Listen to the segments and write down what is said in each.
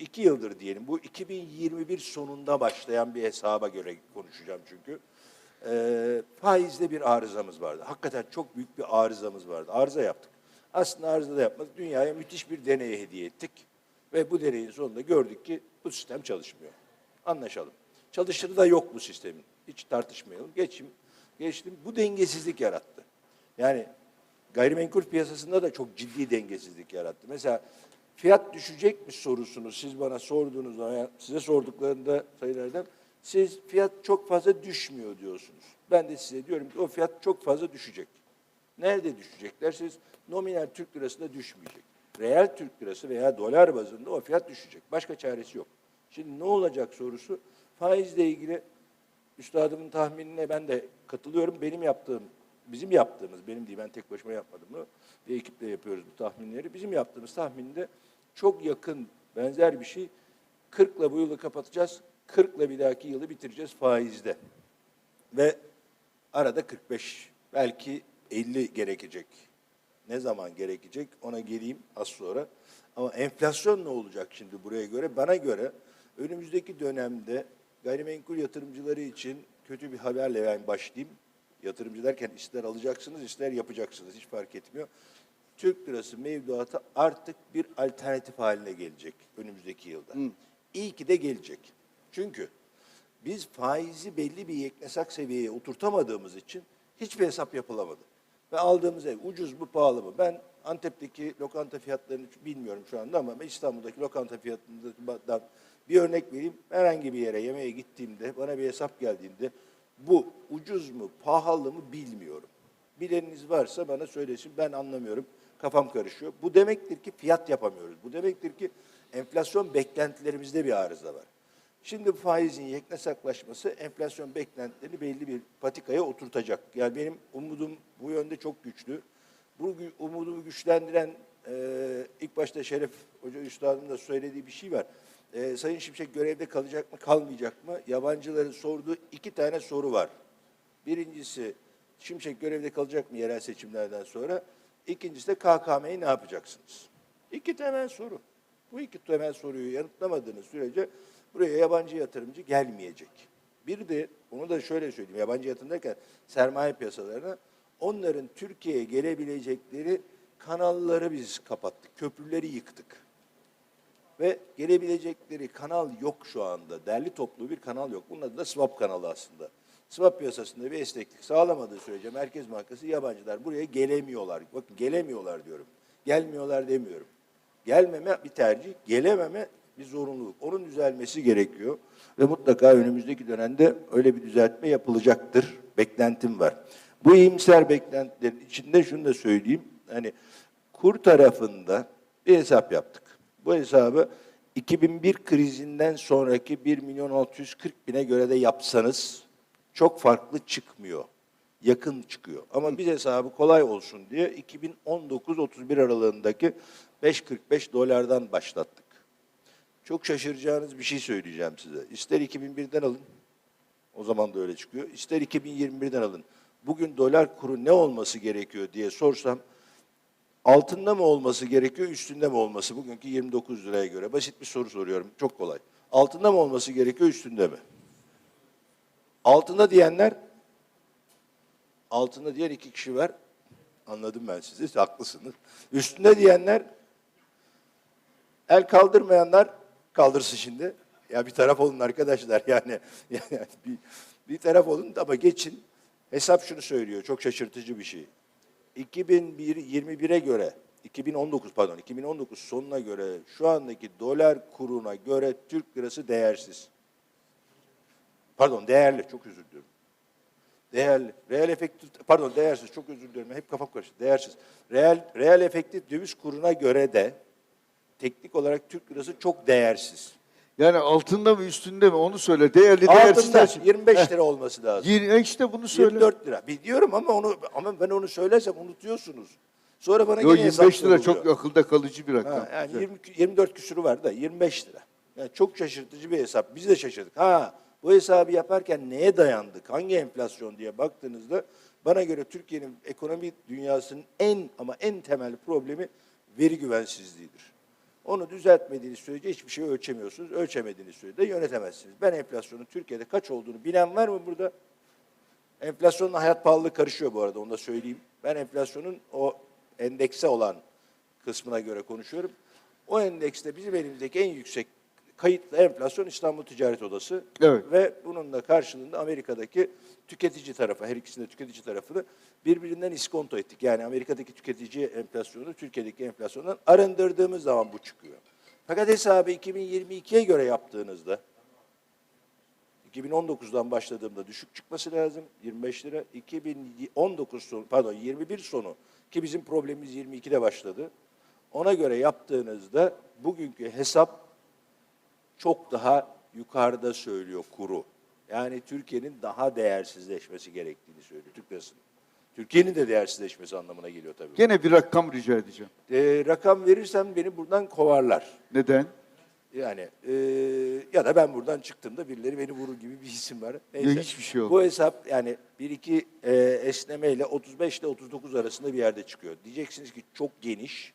iki yıldır diyelim. Bu 2021 sonunda başlayan bir hesaba göre konuşacağım çünkü. Ee, faizde bir arızamız vardı. Hakikaten çok büyük bir arızamız vardı. Arıza yaptık. Aslında arıza da yapmadık. Dünyaya müthiş bir deneye hediye ettik. Ve bu deneyin sonunda gördük ki bu sistem çalışmıyor. Anlaşalım. Çalışırı da yok bu sistemin. Hiç tartışmayalım. Geçim, geçtim. Bu dengesizlik yarattı. Yani gayrimenkul piyasasında da çok ciddi dengesizlik yarattı. Mesela fiyat düşecek mi sorusunu siz bana sorduğunuz zaman, size sorduklarında Sayın siz fiyat çok fazla düşmüyor diyorsunuz. Ben de size diyorum ki o fiyat çok fazla düşecek. Nerede düşecek derseniz nominal Türk lirasında düşmeyecek. Reel Türk lirası veya dolar bazında o fiyat düşecek. Başka çaresi yok. Şimdi ne olacak sorusu faizle ilgili üstadımın tahminine ben de katılıyorum. Benim yaptığım, bizim yaptığımız, benim değil ben tek başıma yapmadım bunu. Bir ekiple yapıyoruz bu tahminleri. Bizim yaptığımız tahminde çok yakın benzer bir şey. 40'la bu yılı kapatacağız. 40'la bir dahaki yılı bitireceğiz faizde. Ve arada 45, belki 50 gerekecek. Ne zaman gerekecek ona geleyim az sonra. Ama enflasyon ne olacak şimdi buraya göre? Bana göre önümüzdeki dönemde gayrimenkul yatırımcıları için kötü bir haberle ben başlayayım. Yatırımcı derken ister alacaksınız ister yapacaksınız hiç fark etmiyor. Türk lirası mevduatı artık bir alternatif haline gelecek önümüzdeki yılda. İyi ki de gelecek. Çünkü biz faizi belli bir yeknesak seviyeye oturtamadığımız için hiçbir hesap yapılamadı. Ve aldığımız ev ucuz mu pahalı mı? Ben Antep'teki lokanta fiyatlarını bilmiyorum şu anda ama İstanbul'daki lokanta fiyatından bir örnek vereyim. Herhangi bir yere yemeğe gittiğimde bana bir hesap geldiğinde bu ucuz mu pahalı mı bilmiyorum. Bileniniz varsa bana söylesin ben anlamıyorum. Kafam karışıyor. Bu demektir ki fiyat yapamıyoruz. Bu demektir ki enflasyon beklentilerimizde bir arıza var. Şimdi bu faizin yeknesaklaşması enflasyon beklentilerini belli bir patikaya oturtacak. Yani benim umudum bu yönde çok güçlü. Bu umudumu güçlendiren e, ilk başta Şeref Hoca Üstad'ın da söylediği bir şey var. E, Sayın Şimşek görevde kalacak mı kalmayacak mı? Yabancıların sorduğu iki tane soru var. Birincisi Şimşek görevde kalacak mı yerel seçimlerden sonra? İkincisi de KKM'yi ne yapacaksınız? İki temel soru. Bu iki temel soruyu yanıtlamadığınız sürece buraya yabancı yatırımcı gelmeyecek. Bir de onu da şöyle söyleyeyim. Yabancı yatırım derken sermaye piyasalarına onların Türkiye'ye gelebilecekleri kanalları biz kapattık. Köprüleri yıktık. Ve gelebilecekleri kanal yok şu anda. Derli toplu bir kanal yok. Bunun adı da swap kanalı aslında. Swap piyasasında bir esneklik sağlamadığı sürece Merkez Bankası yabancılar buraya gelemiyorlar. Bakın gelemiyorlar diyorum. Gelmiyorlar demiyorum. Gelmeme bir tercih, gelememe bir zorunluluk. Onun düzelmesi gerekiyor. Ve mutlaka önümüzdeki dönemde öyle bir düzeltme yapılacaktır. Beklentim var. Bu iyimser beklentilerin içinde şunu da söyleyeyim. Hani kur tarafında bir hesap yaptık. Bu hesabı 2001 krizinden sonraki 1 milyon 640 bine göre de yapsanız çok farklı çıkmıyor. Yakın çıkıyor. Ama biz hesabı kolay olsun diye 2019-31 aralığındaki 5.45 dolardan başlattık. Çok şaşıracağınız bir şey söyleyeceğim size. İster 2001'den alın, o zaman da öyle çıkıyor. İster 2021'den alın. Bugün dolar kuru ne olması gerekiyor diye sorsam, altında mı olması gerekiyor, üstünde mi olması? Bugünkü 29 liraya göre. Basit bir soru soruyorum, çok kolay. Altında mı olması gerekiyor, üstünde mi? Altında diyenler, altında diyen iki kişi var. Anladım ben sizi, haklısınız. Üstünde diyenler, el kaldırmayanlar kaldırsın şimdi. Ya bir taraf olun arkadaşlar yani. yani bir, bir taraf olun ama geçin. Hesap şunu söylüyor, çok şaşırtıcı bir şey. 2021'e göre, 2019 pardon, 2019 sonuna göre şu andaki dolar kuruna göre Türk lirası değersiz. Pardon, değerli, çok özür diliyorum. Değerli, reel efektif, pardon değersiz, çok özür diliyorum, hep kafam karıştı, değersiz. Reel, reel efektif döviz kuruna göre de teknik olarak Türk lirası çok değersiz. Yani altında mı üstünde mi onu söyle. Değerli değersiz. Altında dersin. 25 lira olması lazım. Yirmi- işte bunu söyle. 24 lira. Biliyorum ama onu ama ben onu söylersem unutuyorsunuz. Sonra bana Yo, yine 25 hesap lira soruluyor. çok akılda kalıcı bir rakam. Ha, yani Güzel. 20, 24 küsürü var da 25 lira. Yani çok şaşırtıcı bir hesap. Biz de şaşırdık. Ha bu hesabı yaparken neye dayandık? Hangi enflasyon diye baktığınızda bana göre Türkiye'nin ekonomi dünyasının en ama en temel problemi veri güvensizliğidir. Onu düzeltmediğiniz sürece hiçbir şey ölçemiyorsunuz. Ölçemediğiniz sürece de yönetemezsiniz. Ben enflasyonun Türkiye'de kaç olduğunu bilen var mı burada? Enflasyonla hayat pahalılığı karışıyor bu arada onu da söyleyeyim. Ben enflasyonun o endekse olan kısmına göre konuşuyorum. O endekste bizim elimizdeki en yüksek kayıtlı enflasyon İstanbul Ticaret Odası. Evet. Ve bunun da karşılığında Amerika'daki tüketici tarafı, her ikisinde tüketici tarafını birbirinden iskonto ettik. Yani Amerika'daki tüketici enflasyonu Türkiye'deki enflasyondan arındırdığımız zaman bu çıkıyor. Fakat hesabı 2022'ye göre yaptığınızda 2019'dan başladığımda düşük çıkması lazım 25 lira. 2019 sonu pardon 21 sonu ki bizim problemimiz 22'de başladı. Ona göre yaptığınızda bugünkü hesap çok daha yukarıda söylüyor kuru. Yani Türkiye'nin daha değersizleşmesi gerektiğini söylüyor Türk lirasının. Türkiye'nin de değersizleşmesi anlamına geliyor tabii. Gene bir rakam rica edeceğim. Ee, rakam verirsem beni buradan kovarlar. Neden? Yani e, ya da ben buradan çıktığımda birileri beni vurur gibi bir isim var. Neyse. hiçbir şey yok. Bu hesap yani 1-2 e, esnemeyle 35 ile 39 arasında bir yerde çıkıyor. Diyeceksiniz ki çok geniş.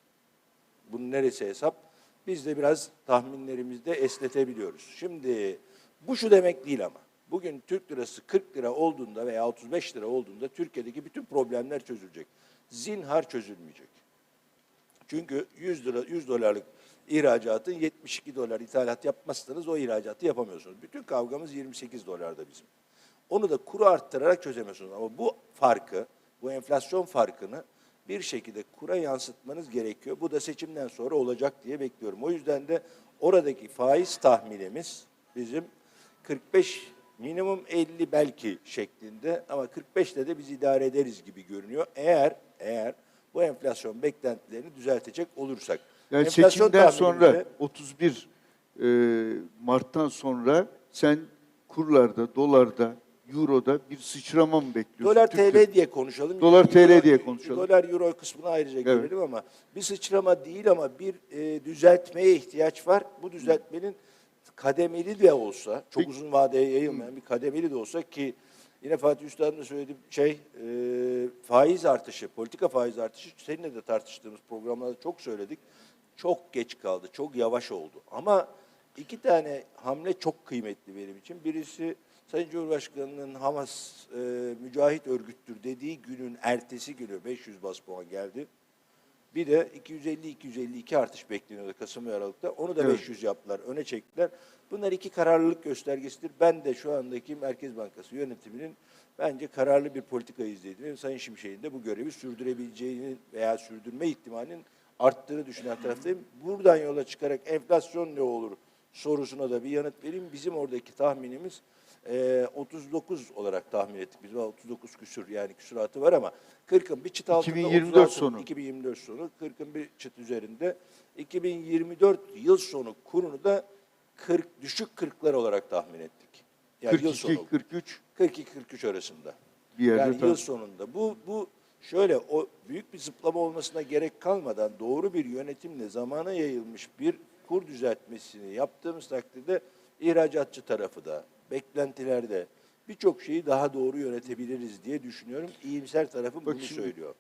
Bunun neresi hesap? Biz de biraz tahminlerimizde esnetebiliyoruz. Şimdi bu şu demek değil ama. Bugün Türk lirası 40 lira olduğunda veya 35 lira olduğunda Türkiye'deki bütün problemler çözülecek. Zinhar çözülmeyecek. Çünkü 100 lira 100 dolarlık ihracatın 72 dolar ithalat yapmazsanız o ihracatı yapamıyorsunuz. Bütün kavgamız 28 dolarda bizim. Onu da kuru arttırarak çözemiyorsunuz. Ama bu farkı, bu enflasyon farkını bir şekilde kura yansıtmanız gerekiyor. Bu da seçimden sonra olacak diye bekliyorum. O yüzden de oradaki faiz tahminimiz bizim 45 minimum 50 belki şeklinde ama 45'te de biz idare ederiz gibi görünüyor. Eğer eğer bu enflasyon beklentilerini düzeltecek olursak. Yani Enflasyon seçimden sonra 31 e, Mart'tan sonra sen kurlarda, dolarda, euroda bir sıçrama mı bekliyorsun? Dolar Türk lirası- TL diye konuşalım. Dolar Euro- TL diye konuşalım. Dolar euro kısmını ayrıca görelim ama bir sıçrama değil ama bir e, düzeltmeye ihtiyaç var. Bu düzeltmenin kademeli de olsa, çok Peki. uzun vadeye yayılmayan bir kademeli de olsa ki yine Fatih Üstad'ın da söylediği şey e, faiz artışı, politika faiz artışı seninle de tartıştığımız programlarda çok söyledik. Çok geç kaldı, çok yavaş oldu. Ama iki tane hamle çok kıymetli benim için. Birisi Sayın Cumhurbaşkanı'nın Hamas e, mücahit örgüttür dediği günün ertesi günü 500 bas puan geldi. Bir de 250-252 artış bekleniyordu Kasım ve Aralık'ta. Onu da Evet. 500 yaptılar, öne çektiler. Bunlar iki kararlılık göstergesidir. Ben de şu andaki Merkez Bankası yönetiminin bence kararlı bir politika izlediğini, Sayın Şimşek'in de bu görevi sürdürebileceğini veya sürdürme ihtimalinin arttığını düşünen taraftayım. Buradan yola çıkarak enflasyon ne olur sorusuna da bir yanıt vereyim. Bizim oradaki tahminimiz eee, 39 olarak tahmin ettik. Biz 39 küsür yani küsuratı var ama 40'ın bir çıt altında 2024 36 sonu. 2024 sonu 40'ın bir çıt üzerinde 2024 yıl sonu kurunu da 40 düşük 40'lar olarak tahmin ettik. Yani yıl 42, sonu 43 42-43 arasında. bir yerde yani tam- yıl sonunda. Bu bu şöyle o büyük bir zıplama olmasına gerek kalmadan doğru bir yönetimle zamana yayılmış bir kur düzeltmesini yaptığımız takdirde ihracatçı tarafı da beklentilerde birçok şeyi daha doğru yönetebiliriz diye düşünüyorum. İyimser tarafım Bak bunu şimdi- söylüyor.